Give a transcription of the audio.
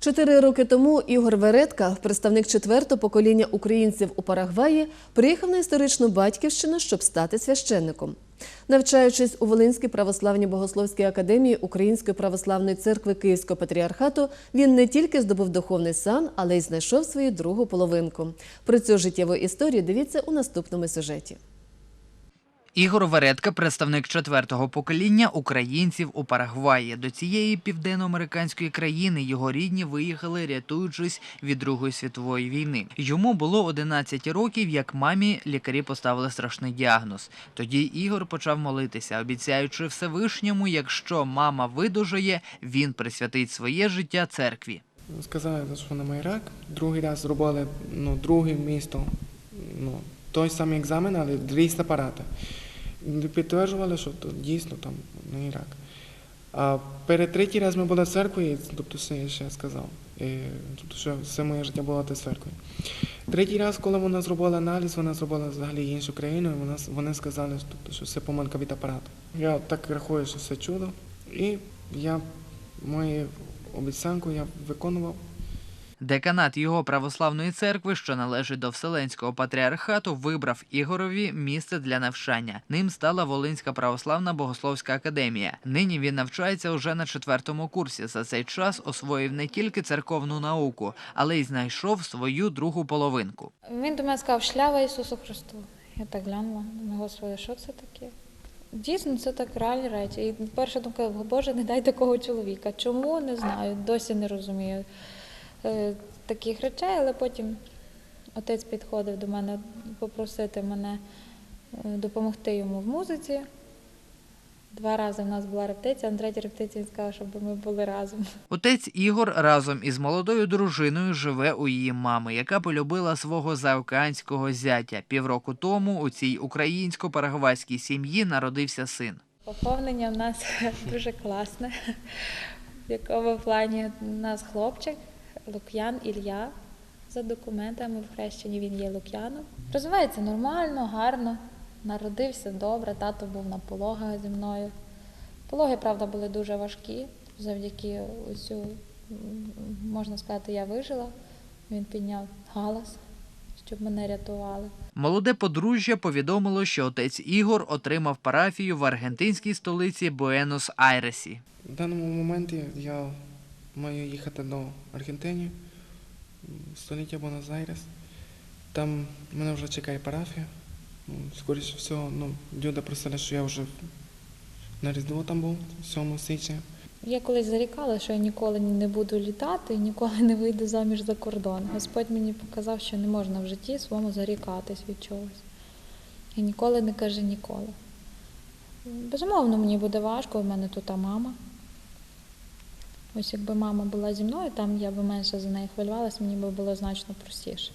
Чотири роки тому Ігор Веретка, представник четвертого покоління українців у Парагваї, приїхав на історичну батьківщину, щоб стати священником. Навчаючись у Волинській православній богословській академії Української православної церкви Київського патріархату, він не тільки здобув духовний сан, але й знайшов свою другу половинку. Про цю життєву історію дивіться у наступному сюжеті. Ігор Веретка, представник четвертого покоління українців у Парагваї. До цієї південноамериканської країни його рідні виїхали, рятуючись від Другої світової війни. Йому було 11 років, як мамі лікарі поставили страшний діагноз. Тоді Ігор почав молитися, обіцяючи Всевишньому, якщо мама видужає, він присвятить своє життя церкві. Сказали, що на мій рак. Другий раз зробили ну, друге місто, ну, той самий екзамен, але різні апарати. Підтверджували, що то дійсно там не рак. А перед третій раз ми були в церкві, тобто все я ще сказав. І, тобто, що все моє життя було в церкві. Третій раз, коли вона зробила аналіз, вона зробила взагалі іншу країну, і вона, вони сказали, тобто, що це помилка від апарату. Я так рахую, що це чудо. І я мою обіцянку я виконував. Деканат його православної церкви, що належить до Вселенського патріархату, вибрав Ігорові місце для навчання. Ним стала Волинська православна богословська академія. Нині він навчається уже на четвертому курсі. За цей час освоїв не тільки церковну науку, але й знайшов свою другу половинку. Він до мене сказав шлява Ісусу Христу. Я так глянула, Господи, що це таке? Дійсно, це так реальні речі. І перша думка, Боже, не дай такого чоловіка. Чому не знаю, досі не розумію таких речей, але потім отець підходив до мене попросити мене е, допомогти йому в музиці. Два рази в нас була репетиція, а на третій репетиції він сказав, щоб ми були разом. Отець Ігор разом із молодою дружиною живе у її мами, яка полюбила свого заокеанського зятя. Півроку тому у цій українсько-парагвайській сім'ї народився син. Поповнення в нас дуже класне. В якому плані у нас хлопчик Лук'ян Ілля. За документами в хрещенні він є Лук'яном. Розвивається нормально, гарно. Народився добре, тато був на пологах зі мною. Пологи, правда, були дуже важкі. Завдяки м, можна сказати, я вижила. Він підняв галас, щоб мене рятували. Молоде подружжя повідомило, що отець Ігор отримав парафію в аргентинській столиці Буенос-Айресі. В даному моменті я маю їхати до Аргентини, століття Буенос-Айрес. Там мене вже чекає парафія. Скоріше всього, ну, люди просили, що я вже на Різдво там був, 7 січня. Я колись зарікала, що я ніколи не буду літати і ніколи не вийду заміж за кордон. Господь мені показав, що не можна в житті своєму зарікатись від чогось. І ніколи не каже ніколи. Безумовно, мені буде важко, у мене тут мама. Ось якби мама була зі мною, там я би менше за неї хвилювалася, мені би було значно простіше.